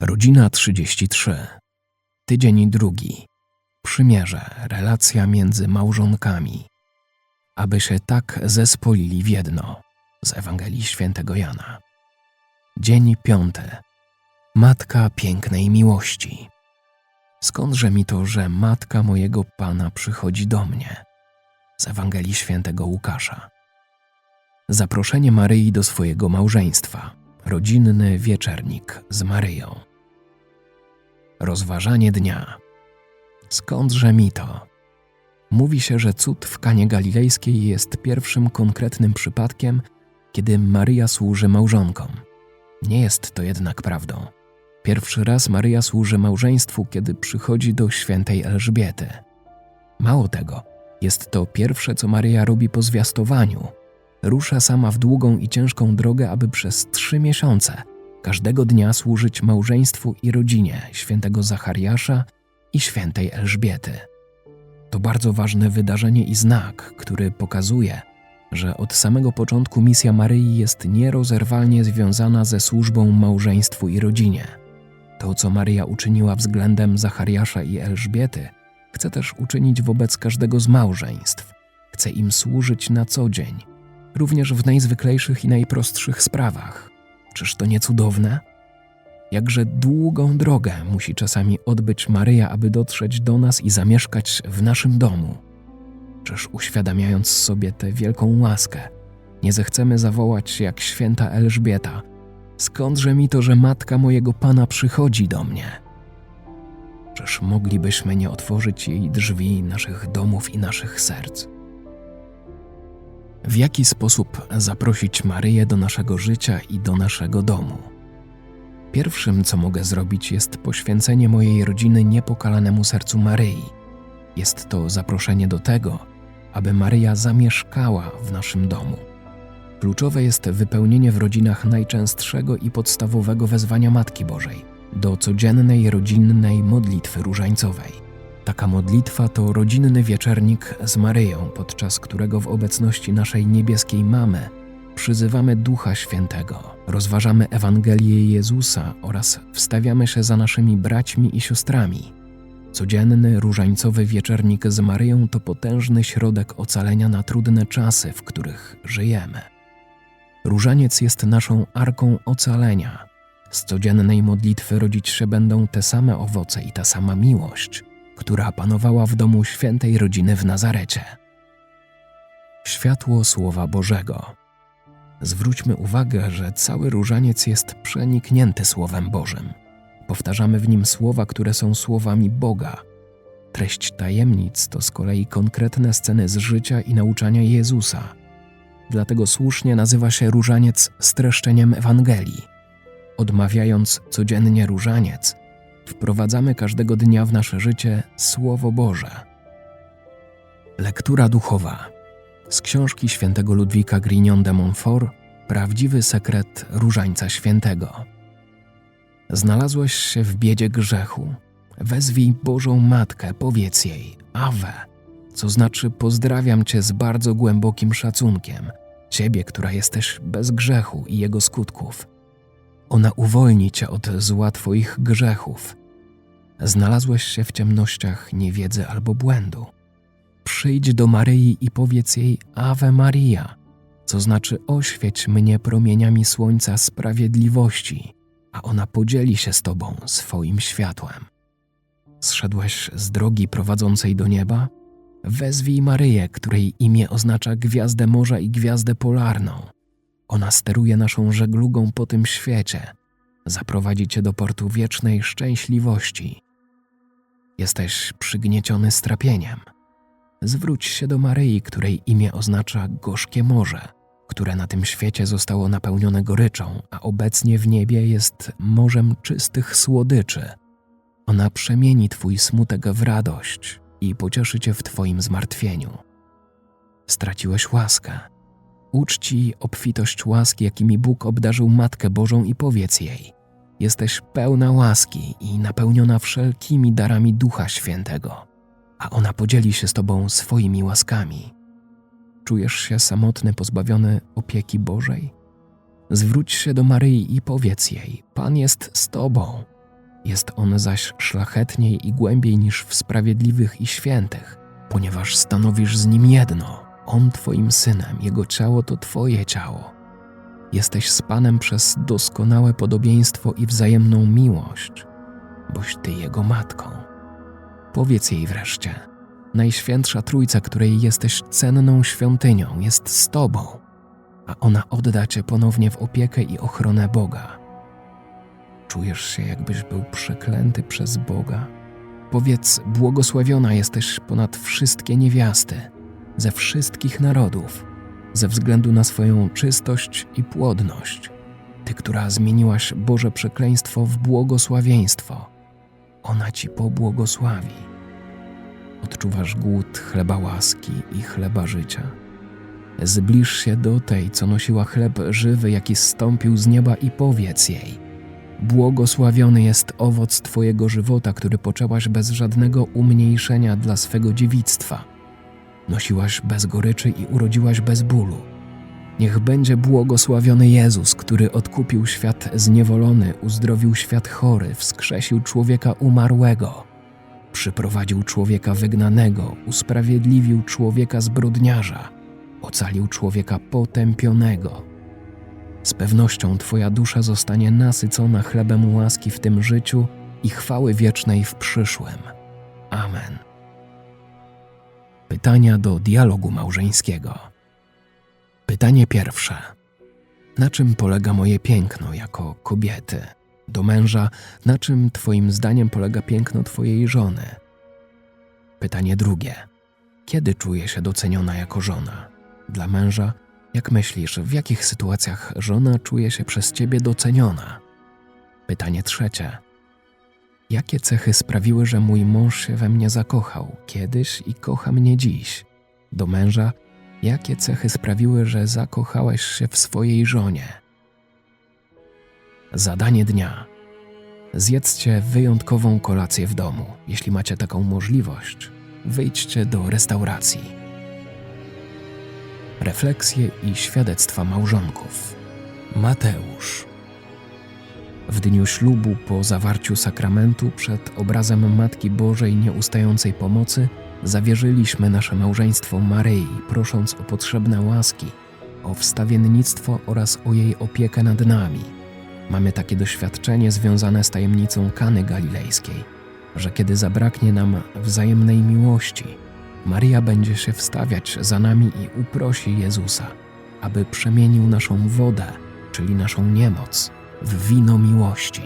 Rodzina 33. Tydzień drugi. Przymierze, relacja między małżonkami. Aby się tak zespolili w jedno. Z Ewangelii Świętego Jana. Dzień piąty. Matka pięknej miłości. Skądże mi to, że matka mojego Pana przychodzi do mnie? Z Ewangelii Świętego Łukasza. Zaproszenie Maryi do swojego małżeństwa. Rodzinny wieczernik z Maryją. Rozważanie dnia. Skądże mi to? Mówi się, że cud w Kanie Galilejskiej jest pierwszym konkretnym przypadkiem, kiedy Maryja służy małżonkom. Nie jest to jednak prawdą. Pierwszy raz Maryja służy małżeństwu, kiedy przychodzi do świętej Elżbiety. Mało tego, jest to pierwsze, co Maryja robi po zwiastowaniu. Rusza sama w długą i ciężką drogę, aby przez trzy miesiące każdego dnia służyć małżeństwu i rodzinie świętego Zachariasza i świętej Elżbiety. To bardzo ważne wydarzenie i znak, który pokazuje, że od samego początku misja Maryi jest nierozerwalnie związana ze służbą małżeństwu i rodzinie. To, co Maryja uczyniła względem Zachariasza i Elżbiety, chce też uczynić wobec każdego z małżeństw. Chce im służyć na co dzień, również w najzwyklejszych i najprostszych sprawach. Czyż to nie cudowne? Jakże długą drogę musi czasami odbyć Maryja, aby dotrzeć do nas i zamieszkać w naszym domu. Czyż uświadamiając sobie tę wielką łaskę, nie zechcemy zawołać jak święta Elżbieta: Skądże mi to, że matka mojego pana przychodzi do mnie? Czyż moglibyśmy nie otworzyć jej drzwi naszych domów i naszych serc? W jaki sposób zaprosić Maryję do naszego życia i do naszego domu? Pierwszym, co mogę zrobić, jest poświęcenie mojej rodziny niepokalanemu sercu Maryi. Jest to zaproszenie do tego, aby Maryja zamieszkała w naszym domu. Kluczowe jest wypełnienie w rodzinach najczęstszego i podstawowego wezwania Matki Bożej do codziennej rodzinnej modlitwy różańcowej. Taka modlitwa to rodzinny wieczernik z Maryją, podczas którego w obecności naszej niebieskiej mamy przyzywamy Ducha Świętego, rozważamy Ewangelię Jezusa oraz wstawiamy się za naszymi braćmi i siostrami. Codzienny różańcowy wieczernik z Maryją to potężny środek ocalenia na trudne czasy, w których żyjemy. Różaniec jest naszą arką ocalenia. Z codziennej modlitwy rodzić się będą te same owoce i ta sama miłość, która panowała w domu świętej rodziny w Nazarecie. Światło Słowa Bożego. Zwróćmy uwagę, że cały różaniec jest przeniknięty Słowem Bożym. Powtarzamy w nim słowa, które są słowami Boga. Treść tajemnic to z kolei konkretne sceny z życia i nauczania Jezusa. Dlatego słusznie nazywa się różaniec streszczeniem Ewangelii. Odmawiając codziennie różaniec, wprowadzamy każdego dnia w nasze życie Słowo Boże. Lektura duchowa z książki świętego Ludwika Grignon de Montfort Prawdziwy sekret Różańca Świętego. Znalazłeś się w biedzie grzechu. Wezwij Bożą Matkę, powiedz jej Awe, co znaczy pozdrawiam Cię z bardzo głębokim szacunkiem, Ciebie, która jesteś bez grzechu i jego skutków. Ona uwolni Cię od zła Twoich grzechów. Znalazłeś się w ciemnościach niewiedzy albo błędu. Przyjdź do Maryi i powiedz jej Ave Maria, co znaczy oświeć mnie promieniami słońca sprawiedliwości, a ona podzieli się z Tobą swoim światłem. Zszedłeś z drogi prowadzącej do nieba? Wezwij Maryję, której imię oznacza gwiazdę morza i gwiazdę polarną. Ona steruje naszą żeglugą po tym świecie, zaprowadzi Cię do portu wiecznej szczęśliwości. Jesteś przygnieciony strapieniem. Zwróć się do Maryi, której imię oznacza gorzkie morze, które na tym świecie zostało napełnione goryczą, a obecnie w niebie jest morzem czystych słodyczy. Ona przemieni Twój smutek w radość i pocieszy Cię w Twoim zmartwieniu. Straciłeś łaskę. Uczci obfitość łaski, jakimi Bóg obdarzył Matkę Bożą i powiedz jej: Jesteś pełna łaski i napełniona wszelkimi darami Ducha Świętego, a ona podzieli się z Tobą swoimi łaskami. Czujesz się samotny, pozbawiony opieki Bożej? Zwróć się do Maryi i powiedz jej: Pan jest z Tobą. Jest on zaś szlachetniej i głębiej niż w sprawiedliwych i świętych, ponieważ stanowisz z nim jedno. On Twoim synem, jego ciało to Twoje ciało. Jesteś z Panem przez doskonałe podobieństwo i wzajemną miłość, boś Ty jego matką. Powiedz jej wreszcie, Najświętsza Trójca, której jesteś cenną świątynią, jest z Tobą, a ona odda Cię ponownie w opiekę i ochronę Boga. Czujesz się, jakbyś był przeklęty przez Boga? Powiedz, błogosławiona jesteś ponad wszystkie niewiasty, ze wszystkich narodów, ze względu na swoją czystość i płodność. Ty, która zmieniłaś Boże przekleństwo w błogosławieństwo, ona Ci pobłogosławi. Odczuwasz głód chleba łaski i chleba życia. Zbliż się do tej, co nosiła chleb żywy, jaki zstąpił z nieba i powiedz jej – Błogosławiony jest owoc Twojego żywota, który poczęłaś bez żadnego umniejszenia dla swego dziewictwa. Nosiłaś bez goryczy i urodziłaś bez bólu. Niech będzie błogosławiony Jezus, który odkupił świat zniewolony, uzdrowił świat chory, wskrzesił człowieka umarłego, przyprowadził człowieka wygnanego, usprawiedliwił człowieka zbrodniarza, ocalił człowieka potępionego z pewnością Twoja dusza zostanie nasycona chlebem łaski w tym życiu i chwały wiecznej w przyszłym. Amen. Pytania do dialogu małżeńskiego. Pytanie pierwsze. Na czym polega moje piękno jako kobiety? Do męża, na czym Twoim zdaniem polega piękno Twojej żony? Pytanie drugie. Kiedy czuję się doceniona jako żona? Dla męża, jak myślisz, w jakich sytuacjach żona czuje się przez ciebie doceniona? Pytanie trzecie. Jakie cechy sprawiły, że mój mąż się we mnie zakochał kiedyś i kocha mnie dziś? Do męża, jakie cechy sprawiły, że zakochałeś się w swojej żonie? Zadanie dnia. Zjedzcie wyjątkową kolację w domu. Jeśli macie taką możliwość, wyjdźcie do restauracji refleksje i świadectwa małżonków. Mateusz. W dniu ślubu po zawarciu sakramentu przed obrazem Matki Bożej Nieustającej Pomocy zawierzyliśmy nasze małżeństwo Maryi, prosząc o potrzebne łaski, o wstawiennictwo oraz o jej opiekę nad nami. Mamy takie doświadczenie związane z tajemnicą Kany Galilejskiej, że kiedy zabraknie nam wzajemnej miłości, Maria będzie się wstawiać za nami i uprosi Jezusa, aby przemienił naszą wodę, czyli naszą niemoc, w wino miłości.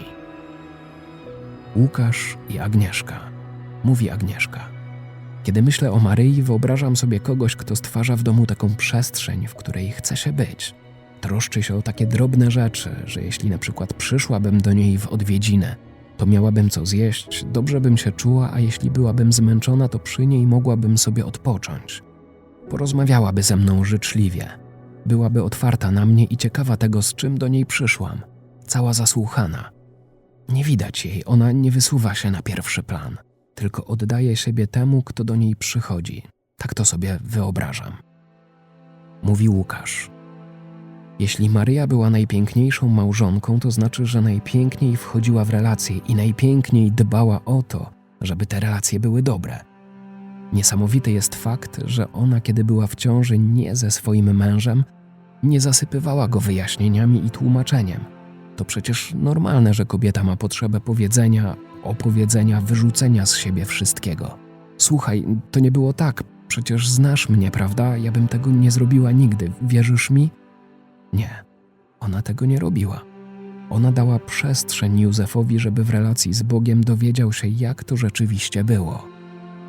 Łukasz i Agnieszka. Mówi Agnieszka. Kiedy myślę o Maryi, wyobrażam sobie kogoś, kto stwarza w domu taką przestrzeń, w której chce się być. Troszczy się o takie drobne rzeczy, że jeśli na przykład przyszłabym do niej w odwiedzinę, to miałabym co zjeść, dobrze bym się czuła, a jeśli byłabym zmęczona, to przy niej mogłabym sobie odpocząć. Porozmawiałaby ze mną życzliwie. Byłaby otwarta na mnie i ciekawa tego, z czym do niej przyszłam. Cała zasłuchana. Nie widać jej, ona nie wysuwa się na pierwszy plan, tylko oddaje siebie temu, kto do niej przychodzi. Tak to sobie wyobrażam. Mówi Łukasz. Jeśli Maryja była najpiękniejszą małżonką, to znaczy, że najpiękniej wchodziła w relacje i najpiękniej dbała o to, żeby te relacje były dobre. Niesamowity jest fakt, że ona, kiedy była w ciąży nie ze swoim mężem, nie zasypywała go wyjaśnieniami i tłumaczeniem. To przecież normalne, że kobieta ma potrzebę powiedzenia, opowiedzenia, wyrzucenia z siebie wszystkiego. Słuchaj, to nie było tak, przecież znasz mnie, prawda? Ja bym tego nie zrobiła nigdy, wierzysz mi? Nie, ona tego nie robiła. Ona dała przestrzeń Józefowi, żeby w relacji z Bogiem dowiedział się, jak to rzeczywiście było.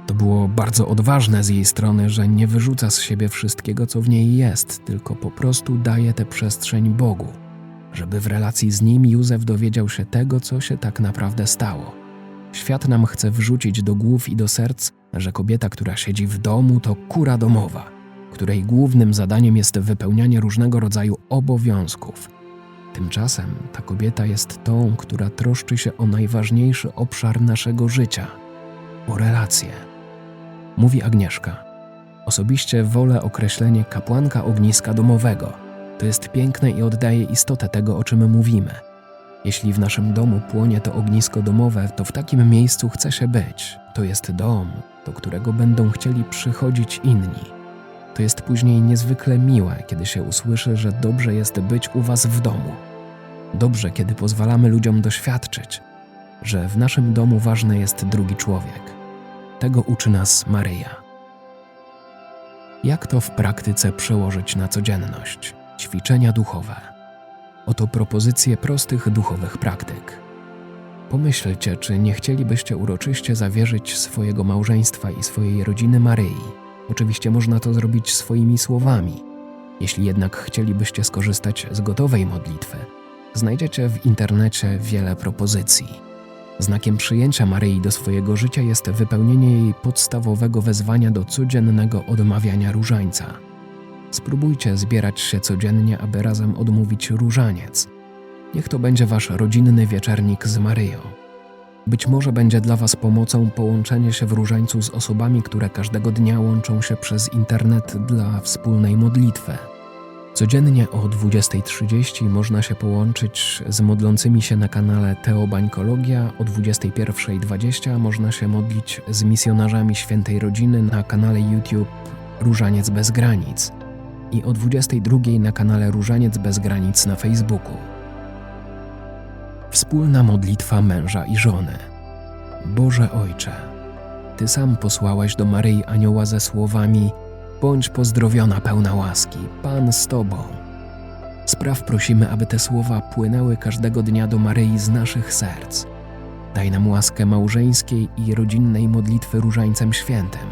To było bardzo odważne z jej strony, że nie wyrzuca z siebie wszystkiego, co w niej jest, tylko po prostu daje tę przestrzeń Bogu, żeby w relacji z nim Józef dowiedział się tego, co się tak naprawdę stało. Świat nam chce wrzucić do głów i do serc, że kobieta, która siedzi w domu, to kura domowa której głównym zadaniem jest wypełnianie różnego rodzaju obowiązków. Tymczasem ta kobieta jest tą, która troszczy się o najważniejszy obszar naszego życia o relacje. Mówi Agnieszka. Osobiście wolę określenie kapłanka ogniska domowego. To jest piękne i oddaje istotę tego, o czym mówimy. Jeśli w naszym domu płonie to ognisko domowe, to w takim miejscu chce się być. To jest dom, do którego będą chcieli przychodzić inni. To jest później niezwykle miłe, kiedy się usłyszy, że dobrze jest być u Was w domu. Dobrze, kiedy pozwalamy ludziom doświadczyć, że w naszym domu ważny jest drugi człowiek. Tego uczy nas Maryja. Jak to w praktyce przełożyć na codzienność? Ćwiczenia duchowe. Oto propozycje prostych duchowych praktyk. Pomyślcie, czy nie chcielibyście uroczyście zawierzyć swojego małżeństwa i swojej rodziny Maryi. Oczywiście można to zrobić swoimi słowami. Jeśli jednak chcielibyście skorzystać z gotowej modlitwy, znajdziecie w internecie wiele propozycji. Znakiem przyjęcia Maryi do swojego życia jest wypełnienie jej podstawowego wezwania do codziennego odmawiania różańca. Spróbujcie zbierać się codziennie, aby razem odmówić różaniec. Niech to będzie wasz rodzinny wieczernik z Maryją. Być może będzie dla was pomocą połączenie się w różańcu z osobami, które każdego dnia łączą się przez internet dla wspólnej modlitwy. Codziennie o 20.30 można się połączyć z modlącymi się na kanale Teobańkologia, o 21.20 można się modlić z misjonarzami Świętej Rodziny na kanale YouTube Różaniec Bez Granic i o 22.00 na kanale Różaniec Bez Granic na Facebooku. Wspólna modlitwa męża i żony. Boże Ojcze, Ty sam posłałeś do Maryi anioła ze słowami Bądź pozdrowiona pełna łaski, Pan z Tobą. Spraw prosimy, aby te słowa płynęły każdego dnia do Maryi z naszych serc. Daj nam łaskę małżeńskiej i rodzinnej modlitwy różańcem świętym.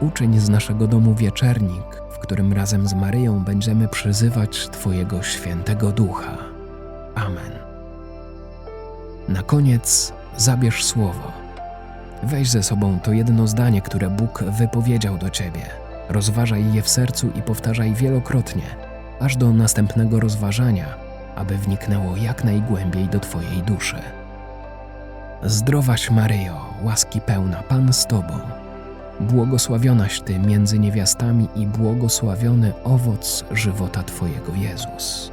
Uczyń z naszego domu wieczernik, którym razem z Maryją będziemy przyzywać Twojego świętego ducha. Amen. Na koniec zabierz słowo. Weź ze sobą to jedno zdanie, które Bóg wypowiedział do ciebie. Rozważaj je w sercu i powtarzaj wielokrotnie, aż do następnego rozważania, aby wniknęło jak najgłębiej do Twojej duszy. Zdrowaś Maryjo, łaski pełna, Pan z Tobą. Błogosławionaś Ty między niewiastami i błogosławiony owoc żywota Twojego Jezus.